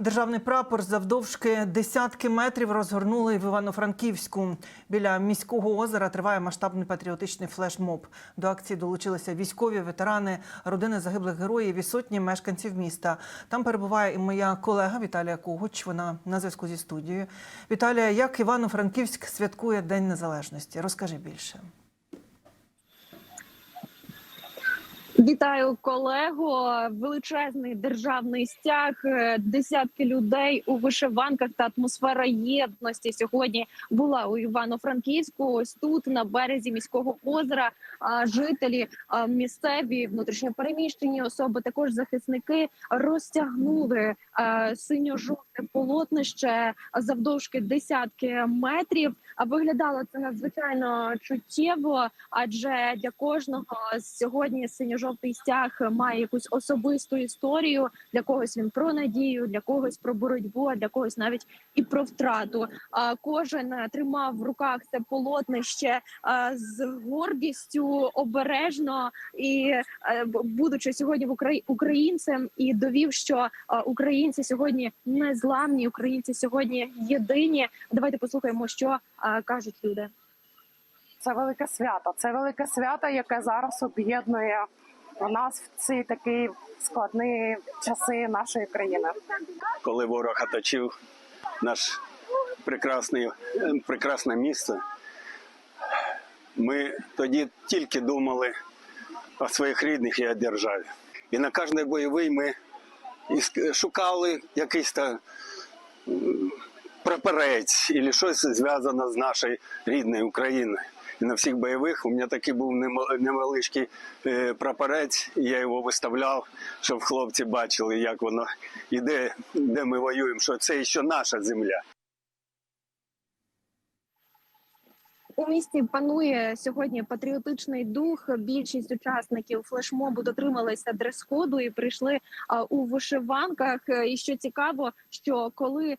Державний прапор завдовжки десятки метрів розгорнули в Івано-Франківську. Біля міського озера триває масштабний патріотичний флешмоб. До акції долучилися військові, ветерани, родини загиблих героїв і сотні мешканців міста. Там перебуває і моя колега Віталія Когоч. Вона на зв'язку зі студією. Віталія, як Івано-Франківськ святкує День Незалежності? Розкажи більше. Вітаю колего. Величезний державний стяг, е, десятки людей у вишиванках та атмосфера єдності сьогодні була у Івано-Франківську. Ось тут на березі міського озера. а, Жителі місцеві внутрішньопереміщені особи, також захисники розтягнули синьо-жовте полотнище завдовжки десятки метрів. А виглядало це надзвичайно чуттєво, адже для кожного сьогодні синьо-жовтий стяг має якусь особисту історію. Для когось він про надію, для когось про боротьбу, а для когось навіть і про втрату. А кожен е, тримав в руках це полотнище з гордістю обережно і е, будучи сьогодні в Украї- українцем, і довів, що українці сьогодні не зламні, українці сьогодні єдині. Давайте послухаємо, що а, кажуть люди. Це велике свято. Це велике свято, яке зараз об'єднує нас в ці такі складні часи нашої країни. коли ворог оточив наш прекрасний, прекрасне місце, ми тоді тільки думали о своїх рідних і о державі. І на кожний бойовий ми іск- шукали якийсь та м, прапорець і щось зв'язане з нашою рідною Україною. І на всіх бойових у мене такий був невеличкий е, прапорець, і я його виставляв, щоб хлопці бачили, як воно іде, де ми воюємо, що це ще наша земля. У місті панує сьогодні патріотичний дух. Більшість учасників флешмобу дотрималися дрес-коду і прийшли у вишиванках. І що цікаво, що коли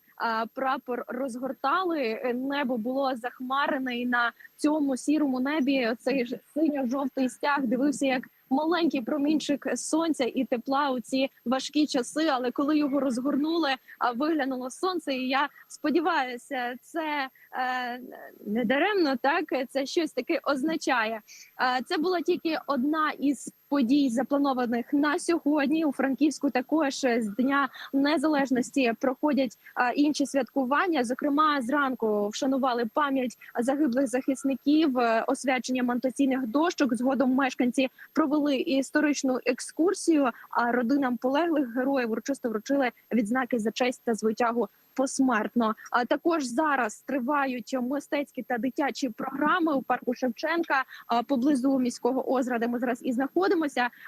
прапор розгортали, небо було захмарене, і на цьому сірому небі цей синьо-жовтий стяг дивився як. Маленький промінчик сонця і тепла у ці важкі часи. Але коли його розгорнули, а виглянуло сонце, і я сподіваюся, це е, не даремно, так це щось таке означає. Е, Це була тільки одна із подій, запланованих на сьогодні. У Франківську також з дня незалежності проходять е, інші святкування. Зокрема, зранку вшанували пам'ять загиблих захисників, е, освяченням антаційних дощок. Згодом мешканці провели історичну екскурсію. А родинам полеглих героїв урочисто вручили відзнаки за честь та звитягу посмертно. А також зараз тривають мистецькі та дитячі програми у парку Шевченка поблизу міського озера, де ми зараз і знаходимося.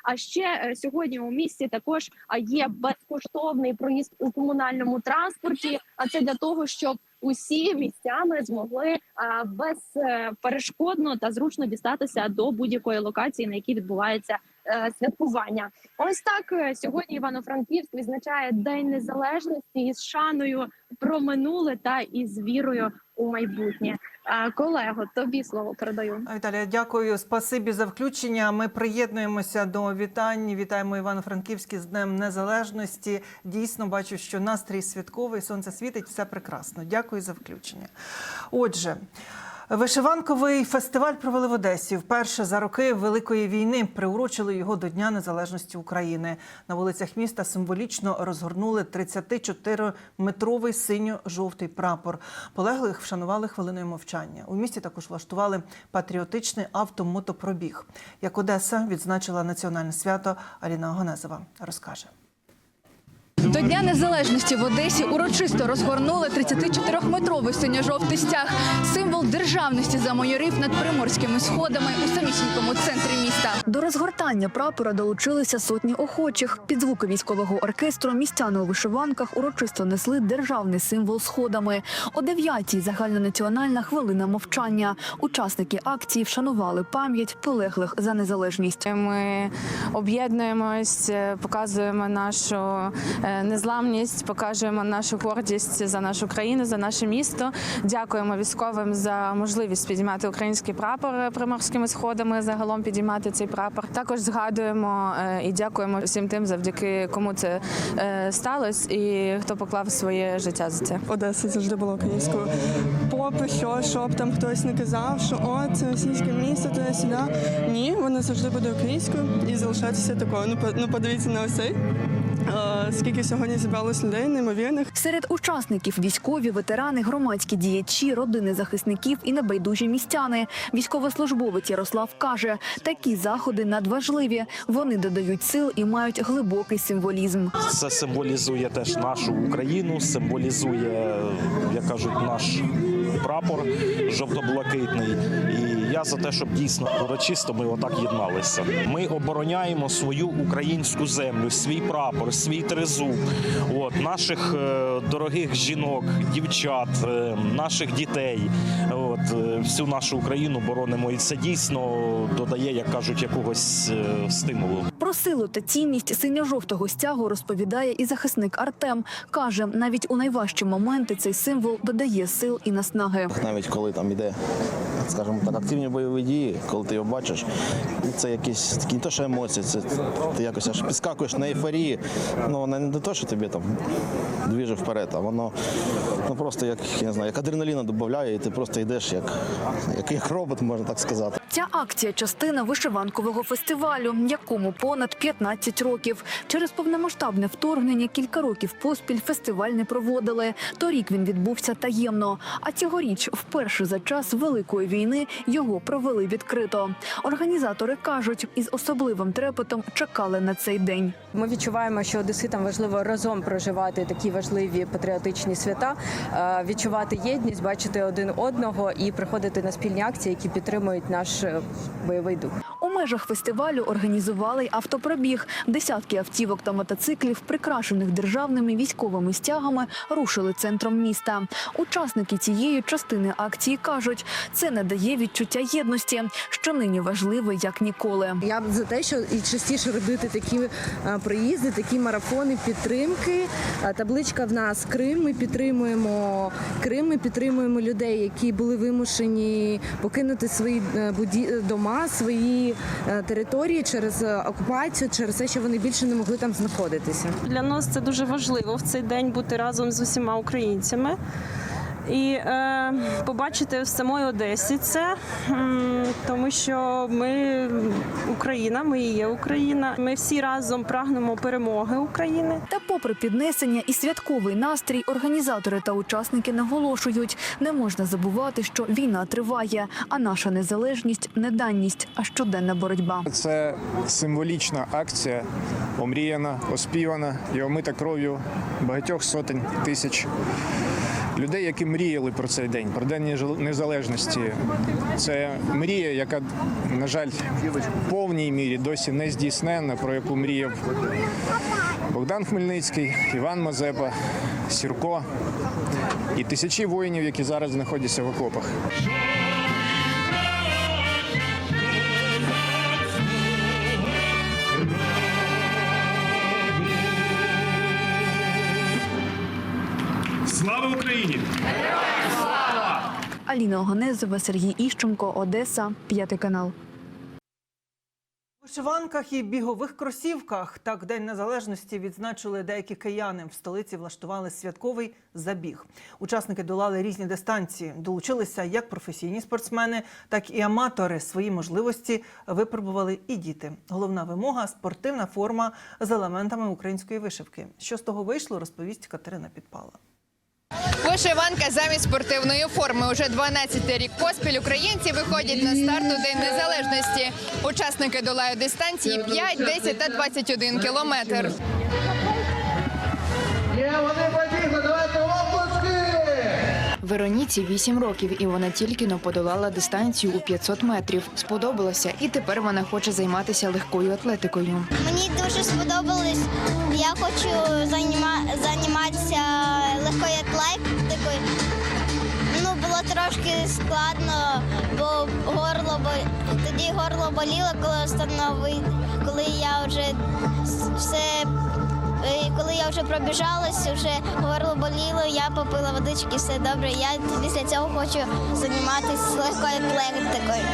А ще е, сьогодні у місті також є безкоштовний проїзд у комунальному транспорті. А це для того, щоб усі містяни змогли безперешкодно та зручно дістатися до будь-якої локації, на якій відбувається е, святкування. Ось так е, сьогодні Івано-Франківськ відзначає День Незалежності із шаною про минуле та із вірою у майбутнє. Колего, тобі слово передаю. Віталія, дякую. Спасибі за включення. Ми приєднуємося до вітань. Вітаємо Івано-Франківський з Днем Незалежності. Дійсно, бачу, що настрій святковий, сонце світить, все прекрасно. Дякую за включення. Отже. Вишиванковий фестиваль провели в Одесі. Вперше за роки Великої війни приурочили його до Дня Незалежності України. На вулицях міста символічно розгорнули 34-метровий синьо-жовтий прапор. Полеглих вшанували хвилиною мовчання. У місті також влаштували патріотичний автомотопробіг. Як Одеса відзначила національне свято, Аліна Огонезова розкаже. До Дня Незалежності в Одесі урочисто розгорнули 34-метровий синьо-жовтий стяг, символ державності замайорів над приморськими сходами у самісінькому центрі міста. До розгортання прапора долучилися сотні охочих. Під звуки військового оркестру містяни у вишиванках урочисто несли державний символ сходами. О 9-й загальнонаціональна хвилина мовчання. Учасники акції вшанували пам'ять полеглих за незалежність. Ми об'єднуємось, е, показуємо нашу е, незламність, показуємо нашу гордість за нашу країну, за наше місто. Дякуємо військовим за можливість підіймати український прапор приморськими сходами. Загалом підіймати цей прапор. Також згадуємо е, і дякуємо всім тим, завдяки кому це е, сталося, і хто поклав своє життя за це. Одеса завжди була українською. Попри що, щоб там хтось не казав, що о, російське місто, туди сюди. Ні, вона завжди буде українською і залишатися такою. Ну, ну подивіться на ось цей. Скільки сьогодні зібралось людей, неймовірних. Серед учасників військові, ветерани, громадські діячі, родини захисників і небайдужі містяни. Військовослужбовець Ярослав каже, такі заходи надважливі. Вони додають сил і мають глибокий символізм. Це символізує теж нашу Україну, символізує, як кажуть, наш прапор жовто-блакитний. І я за те, щоб дійсно урочисто ми отак єдналися. Ми обороняємо свою українську землю, свій прапор, свій тризуб, от наших е, дорогих жінок, дівчат, е, наших дітей. От е, всю нашу Україну боронимо, і це дійсно додає, як кажуть, якогось стимулу. Про силу та цінність синьо-жовтого стягу розповідає і захисник Артем. Каже, навіть у найважчі моменти цей символ додає сил і наснаги. Навіть коли там іде, скажімо так, активні бойові дії, коли ти його бачиш, це якісь такі не то, що емоції, це ти якось аж підскакуєш на ейфорії. Ну вона не те, що тобі там двіже вперед, а воно ну просто як я не знаю, як адреналіна додає, і ти просто йдеш як, як, як робот, можна так сказати. Ця акція частина вишиванкового фестивалю, якому понад 15 років. Через повномасштабне вторгнення кілька років поспіль фестиваль не проводили. Торік він відбувся таємно. А цьогоріч, вперше за час великої війни, його провели відкрито. Організатори кажуть, із особливим трепетом чекали на цей день. Ми відчуваємо, що одеситам важливо разом проживати такі важливі патріотичні свята, е, відчувати єдність, бачити один одного і приходити на спільні акції, які підтримують наш е, бойовий дух. Межах фестивалю організували й автопробіг. Десятки автівок та мотоциклів, прикрашених державними військовими стягами, рушили центром міста. Учасники цієї частини акції кажуть, це надає відчуття єдності, що нині важливе як ніколи. Я за те, що і частіше робити такі е, проїзди, такі марафони підтримки. Е, Табличка в нас Крим. Ми підтримуємо Крим. Ми підтримуємо людей, які були вимушені покинути свої е, дома, свої території через е, окупацію, через те, що вони більше не могли там знаходитися. Для нас це дуже важливо в цей день бути разом з усіма українцями. І е, побачити в самої Одесі це, тому що ми Україна, ми і є Україна. Ми всі разом прагнемо перемоги України. Та, попри піднесення і святковий настрій, організатори та учасники наголошують, не можна забувати, що війна триває, а наша незалежність не даність, а щоденна боротьба. Це символічна акція, омріяна, оспівана і омита кров'ю багатьох сотень тисяч людей, які мріяли про цей день, про день незалежності. Це мрія, яка, на жаль, в повній мірі досі не здійснена, про яку мріяв Богдан Хмельницький, Іван Мазепа, Сірко і тисячі воїнів, які зараз знаходяться в окопах. Слава Аліна Оганезова, Сергій Іщенко, Одеса, п'ятий канал. У вишиванках і бігових кросівках так День Незалежності відзначили деякі кияни. В столиці влаштували святковий забіг. Учасники долали різні дистанції. Долучилися як професійні спортсмени, так і аматори. Свої можливості випробували і діти. Головна вимога спортивна форма з елементами української вишивки. Що з того вийшло, розповість Катерина Підпала. Вишиванка замість спортивної форми. Уже 12 рік поспіль українці виходять на старт у День Незалежності. Учасники долають дистанції 5, 10 та 21 кілометр. Вероніці 8 років, і вона тільки но подолала дистанцію у 500 метрів. Сподобалося, і тепер вона хоче займатися легкою атлетикою. Мені дуже сподобалось. Я хочу займа- займатися легкою атлетикою. Ну, було трошки складно, бо горло бо- тоді горло боліло, коли встанови, коли я вже все коли я вже пробіжалась, вже я попила водички, все добре. Я після цього хочу займатися легкою атлетикою.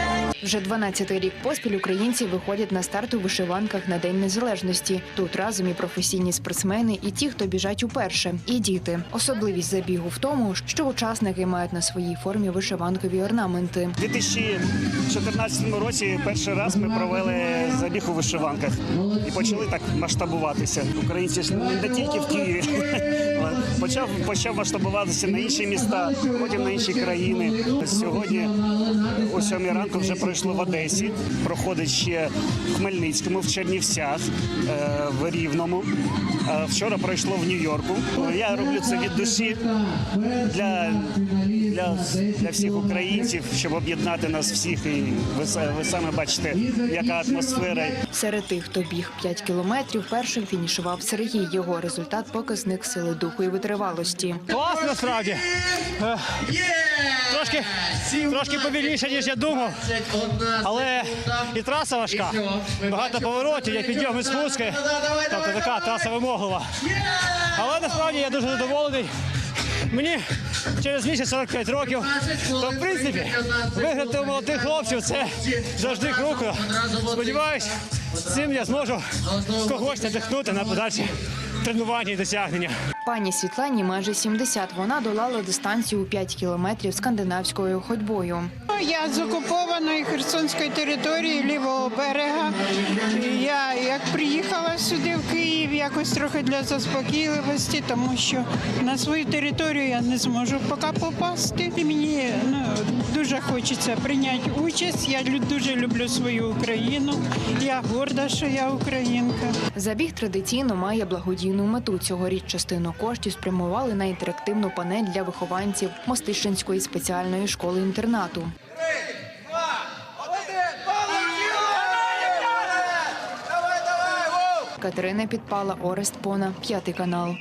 Вже 12-й рік поспіль українці виходять на старт у вишиванках на День Незалежності. Тут разом і професійні спортсмени, і ті, хто біжать уперше, і діти. Особливість забігу в тому, що учасники мають на своїй формі вишиванкові орнаменти. У 2014 році перший раз ми провели забіг у вишиванках і почали так масштабуватися. Українці ж не тільки в Києві. Почав почав масштабуватися на інші міста, потім на інші країни. Сьогодні о 7 ранку вже пройшло в Одесі, проходить ще в Хмельницькому, в Чернівцях, е, в Рівному. Е, Вчора пройшло в Нью-Йорку. Я роблю це від душі для, для, для всіх українців, щоб об'єднати нас всіх. І ви, ви саме бачите, яка атмосфера. Серед тих, хто біг 5 кілометрів, першим фінішував Сергій. Його результат показник сили духу і витривалості. Класно насправді. Е, Трошки, трошки повільніше, ніж я думав. Але і траса важка. Багато поворотів, є підйоми спуски. Тобто така траса вимоглива. Але насправді я дуже задоволений. Мені через місяць 45 років. То в принципі виграти у молодих хлопців це завжди круто. Сподіваюсь, цим я зможу когось надихнути на подальші тренування і досягнення. Пані Світлані майже 70. Вона долала дистанцію у 5 кілометрів скандинавською ходьбою. Я з окупованої Херсонської території лівого берега. Я як приїхала сюди в Київ, якось трохи для заспокійливості, тому що на свою територію я не зможу поки попасти. І мені ну, дуже хочеться прийняти участь. Я дуже люблю свою Україну. Я горда, що я українка. Забіг традиційно має благодійну мету. Цьогоріч частину коштів спрямували на інтерактивну панель для вихованців Мостищенської спеціальної школи інтернату. Катерина Підпала, Орест Пона, п'ятий канал.